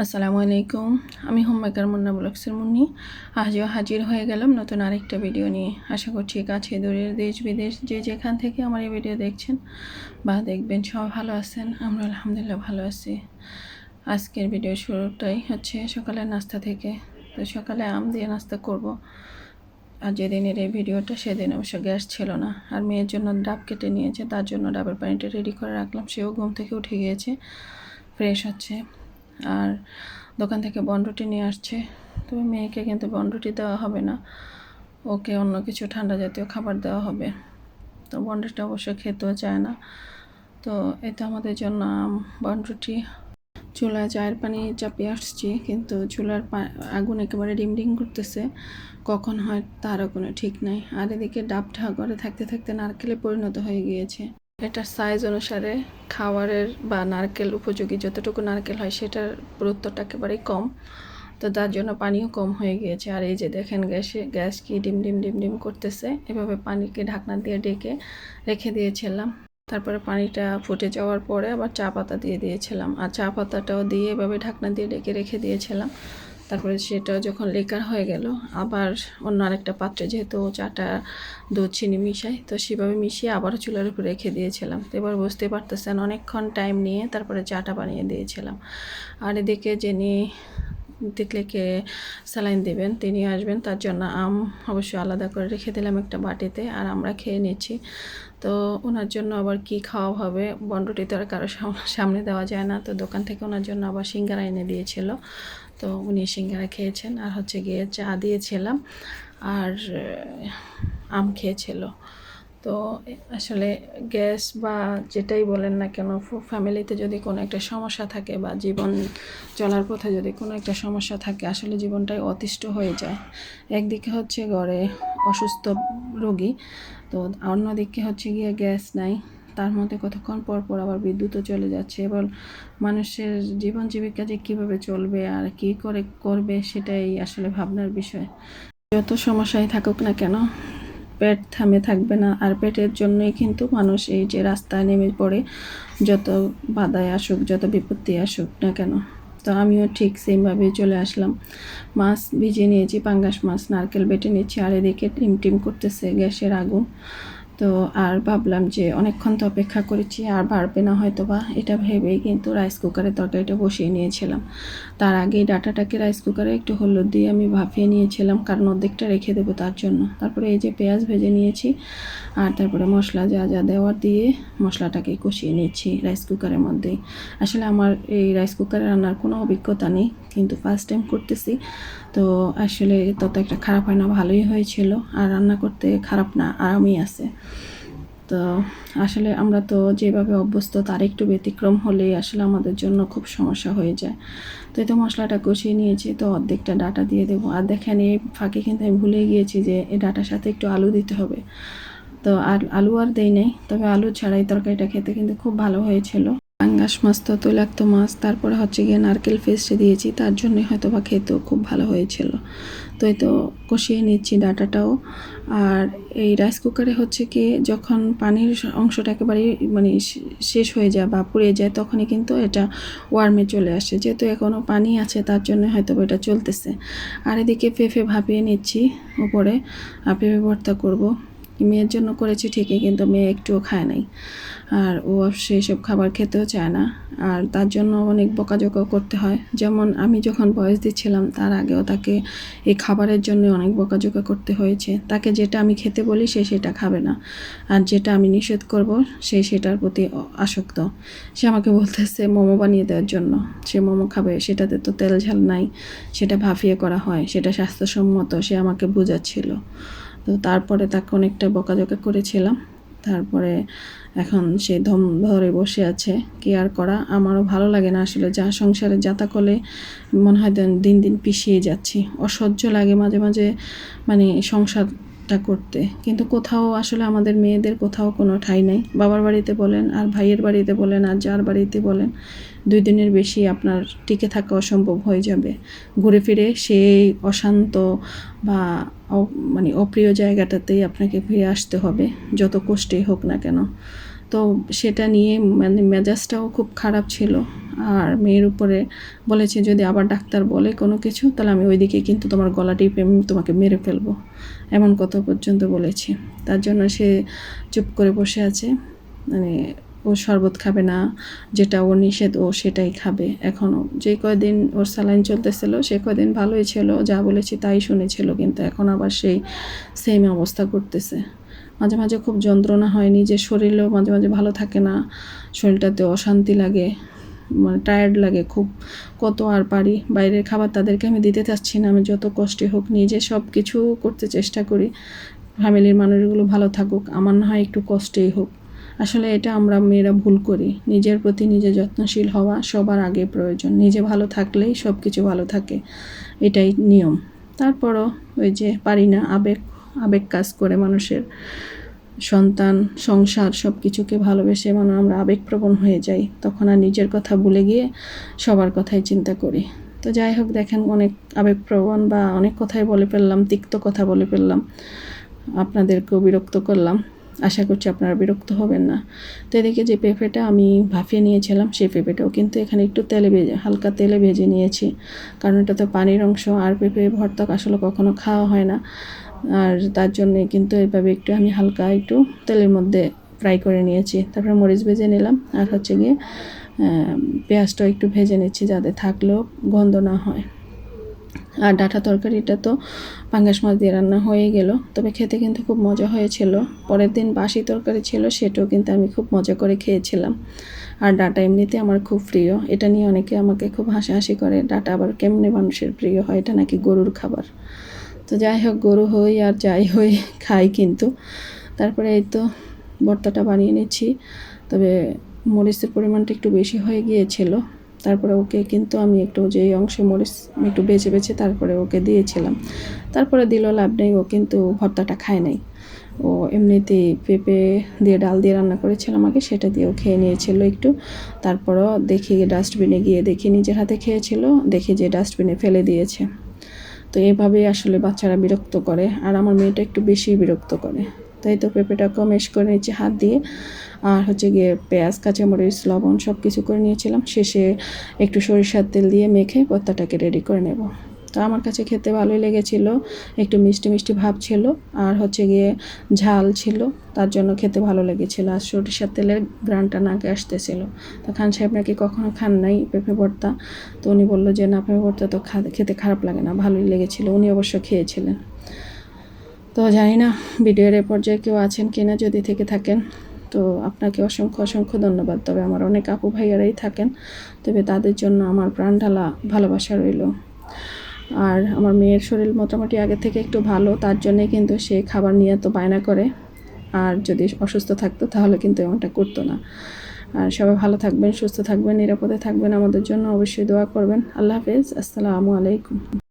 আসসালামু আলাইকুম। আমি হোমমেকার মুন্না ব্লগসের মুন্নি। আজও হাজির হয়ে গেলাম নতুন আরেকটা ভিডিও নিয়ে। আশা করছি কাছে দূরের দেশ, বিদেশ, যে যেখান থেকে আমার এই ভিডিও দেখছেন বা দেখবেন সব ভালো আছেন, আমরা আলহামদুলিল্লাহ ভালো আছি। আজকের ভিডিও শুরুটাই হচ্ছে সকালের নাস্তা থেকে। তো সকালে আম দিয়ে নাস্তা করব। আর যেদিনের এই ভিডিওটা সেদিন অবশ্য গ্যাস ছিল না। আর মেয়ের জন্য ডাব কেটে নিয়েছে, তার জন্য ডাবের পানিটা রেডি করে রাখলাম। সেও ঘুম থেকে উঠে গিয়েছে, ফ্রেশ হচ্ছে। আর দোকান থেকে বনরুটি নিয়ে আসছে। তবে মেয়েকে কিন্তু বনরুটি দেওয়া হবে না। ওকে অন্য কিছু ঠান্ডা জাতীয় খাবার দেওয়া হবে। তো বনরুটি অবশ্য খেতেও চায় না। তো এটা আমাদের জন্য বনরুটি, চুলায় চায়ের পানি চাপিয়ে আসছি। কিন্তু চুলার আগুন একেবারে ডিম ডিম করতেছে। কখন হয় তারও কোনো ঠিক নাই। আর এদিকে ডাবটা ঘরে থাকতে থাকতে নারকেলে পরিণত হয়ে গিয়েছে। এটার সাইজ অনুসারে খাবারের বা নারকেল উপযোগী যতটুকু নারকেল হয় সেটার গুরুত্বটা একেবারেই কম। তো তার জন্য পানিও কম হয়ে গিয়েছে। আর এই যে দেখেন গ্যাসে, গ্যাস কি ডিম ডিম ডিম ডিম করতেছে। এভাবে পানিকে ঢাকনা দিয়ে ডেকে রেখে দিয়েছিলাম। তারপরে পানিটা ফুটে যাওয়ার পরে আবার চা পাতা দিয়ে দিয়েছিলাম। আর চা পাতাটাও দিয়ে এভাবে ঢাকনা দিয়ে ডেকে রেখে দিয়েছিলাম। তারপরে সেটা যখন লেকার হয়ে গেল, আবার অন্য আরেকটা পাত্রে যেহেতু চাটা দুধ, চিনি মিশাই তো সেভাবে মিশিয়ে আবারও চুলার উপরে রেখে দিয়েছিলাম। তো এবার বুঝতে পারতেছেন অনেকক্ষণ টাইম নিয়ে তারপরে চাটা বানিয়ে দিয়েছিলাম। আর এদিকে যিনি তিতলিকে স্যালাইন দেবেন, তিনি আসবেন, তার জন্য আম অবশ্যই আলাদা করে রেখে দিলাম একটা বাটিতে আর আমরা খেয়ে নিচ্ছি। তো ওনার জন্য আবার কি খাওয়া হবে বন্ডটি তো আর কারও সামনে দেওয়া যায় না। তো দোকান থেকে ওনার জন্য আবার সিঙ্গারা এনে দিয়েছিল। তো উনি সিঙ্গারা খেয়েছেন আর হচ্ছে গিয়ে চা দিয়েছিলাম আর আম খেয়েছিল। তো, আসলে গ্যাস বা যেটাই বলেন না কেন ফ্যামিলিতে যদি কোনো একটা সমস্যা থাকে বা জীবন চলার পথে যদি কোনো একটা সমস্যা থাকে, আসলে জীবনটাই অতিষ্ঠ হয়ে যায়। একদিকে হচ্ছে ঘরে অসুস্থ রোগী, তো অন্যদিকে হচ্ছে গিয়ে গ্যাস নাই, তার মধ্যে কতক্ষণ পর পর আবার বিদ্যুৎও চলে যাচ্ছে, এবার মানুষের জীবন জীবিকা যে কীভাবে চলবে আর কি করে করবে, সেটাই আসলে ভাবনার বিষয়। যত সমস্যাই থাকুক না কেন পেট থামে থাকবে না। আর পেটের জন্যই কিন্তু মানুষ এই যে রাস্তায় নেমে পড়ে, যত বাধায় আসুক, যত বিপত্তি আসুক না কেন। তো আমিও ঠিক সেইভাবে চলে আসলাম। মাছ ভিজিয়ে নিয়েছি, পাঙ্গাস মাছ, নারকেল বেটে নিয়েছি, আর এদিকে টিম টিম করতেছে গ্যাসের আগুন। তো আর ভাবলাম যে অনেকক্ষণ তো অপেক্ষা করেছি, আর বাড়বে না হয়তো বা এটা ভেবেই কিন্তু রাইস কুকারে তরকারিটা বসিয়ে নিয়েছিলাম। তার আগেই ডাটাটাকে রাইস কুকারে একটু হলুদ দিয়ে আমি ভাপিয়ে নিয়েছিলাম, কারণ অর্ধেকটা রেখে দেবো তার জন্য। তারপরে এই যে পেঁয়াজ ভেজে নিয়েছি, আর তারপরে মশলা যা যা দেওয়ার দিয়ে মশলাটাকে কষিয়ে নিচ্ছি রাইস কুকারের মধ্যেই। আসলে আমার এই রাইস কুকারে রান্নার কোনো অভিজ্ঞতা নেই, কিন্তু ফার্স্ট টাইম করতেছি। তো আসলে তত একটা খারাপ হয় না, ভালোই হয়েছিল। আর রান্না করতে খারাপ না, আরামই আছে। তো আসলে আমরা তো যেভাবে অভ্যস্ত, তার একটু ব্যতিক্রম হলে আসলে আমাদের জন্য খুব সমস্যা হয়ে যায়। তো এই তো মশলাটা কষিয়ে নিয়েছি, তো অর্ধেকটা ডাটা দিয়ে দেবো। আর দেখেন, এই ফাঁকে কিন্তু আমি ভুলে গিয়েছি যে এই ডাটার সাথে একটু আলু দিতে হবে। তো আর আলু আর দেই নাই, তবে আলু ছাড়াই তরকারিটা খেতে কিন্তু খুব ভালো হয়েছিল। পাঙ্গাস মাছ তো তৈলাক্ত মাছ, তারপরে হচ্ছে গিয়ে নারকেল ফেস্টে দিয়েছি, তার জন্যই হয়তো বা খেতেও খুব ভালো হয়েছিল। তো এই তো কষিয়ে নিচ্ছি ডাটাটাও। আর এই রাইস কুকারে হচ্ছে কি, যখন পানির অংশটা একেবারে মানে শেষ হয়ে যায় বা পুড়ে যায়, তখনই কিন্তু এটা ওয়ার্মে চলে আসে। যেহেতু এখনও পানি আছে, তার জন্য হয়তো এটা চলতেছে। আর এদিকে পেঁপে ভাপিয়ে নিচ্ছি উপরে, আর পেঁপে ভর্তা করব। মেয়ের জন্য করেছি ঠিকই, কিন্তু মেয়ে একটুও খায় নাই। আর ও সেই সব খাবার খেতেও চায় না। আর তার জন্য অনেক বকাঝকা করতে হয়। যেমন আমি যখন বয়স দিচ্ছিলাম, তার আগেও তাকে এই খাবারের জন্য অনেক বকাঝকা করতে হয়েছে। তাকে যেটা আমি খেতে বলি, সে সেটা খাবে না। আর যেটা আমি নিষেধ করব, সে সেটার প্রতি আসক্ত। সে আমাকে বলতেছে, মোমো বানিয়ে দেওয়ার জন্য। সে মোমো খাবে, সেটাতে তো তেল ঝাল নাই। সেটা ভাফিয়ে করা হয়। সেটা স্বাস্থ্যসম্মত, সে আমাকে বোঝাচ্ছিল। তো তারপরে তাকে অনেকটা বকাঝকা করেছিলাম। তারপরে এখন সে ধম ধরে বসে আছে, কেয়ার করা। আমারও ভালো লাগে না আসলে যা সংসারে যাতা করলে মনে হয় দিন দিন পিছিয়ে যাচ্ছি। অসহ্য লাগে মাঝে মাঝে মানে সংসার টা করতে। কিন্তু কোথাও আসলে আমাদের মেয়েদের কোথাও কোনো ঠাই নেই। বাবার বাড়িতে বলেন আর ভাইয়ের বাড়িতে বলেন আর যার বাড়িতে বলেন, দুই দিনের বেশি আপনার টিকে থাকা অসম্ভব হয়ে যাবে। ঘুরে ফিরে সেই অশান্ত বা মানে অপ্রিয় জায়গাটাতেই আপনাকে ফিরে আসতে হবে, যত কষ্টেই হোক না কেন। তো সেটা নিয়ে মানে মেজাজটাও খুব খারাপ ছিল। আর মেয়ের উপরে বলেছে, যদি আবার ডাক্তার বলে কোনো কিছু, তাহলে আমি ওইদিকে কিন্তু তোমার গলা টিপে তোমাকে মেরে ফেলব। এমন কথা পর্যন্ত বলেছি। তার জন্য সে চুপ করে বসে আছে। মানে ও শরবত খাবে না, যেটা ওর নিষেধ ও সেটাই খাবে। এখনও যে কয়দিন ওর স্যালাইন চলতেছিল, সে কয়দিন ভালোই ছিল, যা বলেছি তাই শুনেছিল, কিন্তু এখন আবার সেই সেম অবস্থা করতেছে মাঝে মাঝে খুব যন্ত্রণা হয় নিজের শরীরেও মাঝে মাঝে ভালো থাকে না। শরীরটাতে অশান্তি লাগে মানে টায়ার্ড লাগে খুব। কত আর পারি? বাইরের খাবার তাদেরকে আমি দিতে চাচ্ছি না, আমি যত কষ্টে হোক নিজে সব কিছু করতে চেষ্টা করি। ফ্যামিলির মানুষগুলো ভালো থাকুক, আমার না হয় একটু কষ্টেই হোক। আসলে এটা আমরা মেয়েরা ভুল করি। নিজের প্রতি নিজে যত্নশীল হওয়া সবার আগে প্রয়োজন। নিজে ভালো থাকলেই সব কিছু ভালো থাকে, এটাই নিয়ম। তারপরও ওই যে পারি না, আবেগ আবেগ কাজ করে মানুষের। সন্তান, সংসার সব কিছুকে ভালোবেসে মানে আমরা আবেগপ্রবণ হয়ে যাই, তখন আর নিজের কথা ভুলে গিয়ে সবার কথাই চিন্তা করি। তো যাই হোক, দেখেন অনেক আবেগপ্রবণ বা অনেক কথাই বলে ফেললাম, তিক্ত কথা বলে ফেললাম। আপনাদেরকেও বিরক্ত করলাম। আশা করছি আপনারা বিরক্ত হবেন না। তো এদিকে যে পেঁপেটা আমি ভাফিয়ে নিয়েছিলাম, সেই পেঁপেটাও কিন্তু এখানে একটু তেলে ভেজে, হালকা তেলে ভেজে নিয়েছি। কারণ এটা তো পানির অংশ, আর পেঁপে ভর্তা আসলে কখনো খাওয়া হয় না। আর তার জন্যে কিন্তু এভাবে একটু আমি হালকা একটু তেলের মধ্যে ফ্রাই করে নিয়েছি। তারপরে মরিচ ভেজে নিলাম। আর হচ্ছে গিয়ে পেঁয়াজটাও একটু ভেজে নিচ্ছি যাতে থাকলেও গন্ধ না হয়। আর ডাঁটা তরকারিটা তো পাঙ্গাস মাছ দিয়ে রান্না হয়ে গেল। তবে খেতে কিন্তু খুব মজা হয়েছিল। পরের দিন বাসি তরকারি ছিল, সেটাও কিন্তু আমি খুব মজা করে খেয়েছিলাম। আর ডাটা এমনিতে আমার খুব প্রিয়। এটা নিয়ে অনেকে আমাকে খুব হাসাহাসি করে। ডাটা আবার কেমনে মানুষের প্রিয় হয়? এটা নাকি গরুর খাবার। তো যাই হোক, গরু হই আর যাই হই খাই কিন্তু। তারপরে এই তো ভর্তাটা বানিয়ে নিচ্ছি। তবে মরিচের পরিমাণটা একটু বেশি হয়ে গিয়েছিল। তারপরে ওকে কিন্তু আমি একটু যেই অংশে মরিচ একটু বেছে বেছে তারপরে ওকে দিয়েছিলাম। তারপরে দিল, লাভ নেই, ও কিন্তু ভর্তাটা খায় নাই। ও এমনিতেই পেঁপে দিয়ে, ডাল দিয়ে রান্না করেছিলাম আমাকে, সেটা দিয়েও খেয়ে নিয়েছিল একটু। তারপরও দেখি ডাস্টবিনে গিয়ে দেখি নিজের হাতে খেয়েছিল, দেখি যে ডাস্টবিনে ফেলে দিয়েছে। তো এভাবেই আসলে বাচ্চারা বিরক্ত করে, আর আমার মেয়েটা একটু বেশি বিরক্ত করে। তাই তো পেঁপেটা মেশ করে নিয়েছি হাত দিয়ে। আর হচ্ছে গিয়ে পেঁয়াজ, কাঁচামরিচ, লবণ সব কিছু করে নিয়েছিলাম। শেষে একটু সরিষার তেল দিয়ে মেখে পত্তাটাকে রেডি করে নেব। তো আমার কাছে খেতে ভালোই লেগেছিল। একটু মিষ্টি মিষ্টি ভাব ছিল আর হচ্ছে গিয়ে ঝাল ছিল, তার জন্য খেতে ভালো লেগেছিল। আর সরিষার তেলের গ্রানটা নাকে আসতেছিল। তো খান সাহেব নাকি কখনো খান নাই পেঁপে ভর্তা। তো উনি বলল যে, না, পেঁপে ভর্তা তো খেতে খারাপ লাগে না, ভালোই লেগেছিল। উনি অবশ্য খেয়েছিলেন। তো জানি না, ভিডিওর এ পর্যায়ে কেউ আছেন কি না যদি থেকে থাকেন, তো আপনাকে অসংখ্য অসংখ্য ধন্যবাদ। তবে আমার অনেক আপু ভাইয়ারাই থাকেন, তবে তাদের জন্য আমার প্রাণ ঢালা ভালোবাসা রইল। আর আমার মেয়ের শরীর মোটামুটি আগে থেকে একটু ভালো, তার জন্যে কিন্তু সে খাবার নিয়ে তো বায়না করে। আর যদি অসুস্থ থাকতো তাহলে কিন্তু এমনটা করতো না। আর সবাই ভালো থাকবেন, সুস্থ থাকবেন, নিরাপদে থাকবেন। আমাদের জন্য অবশ্যই দোয়া করবেন। আল্লাহ হাফেজ। আসসালামু আলাইকুম।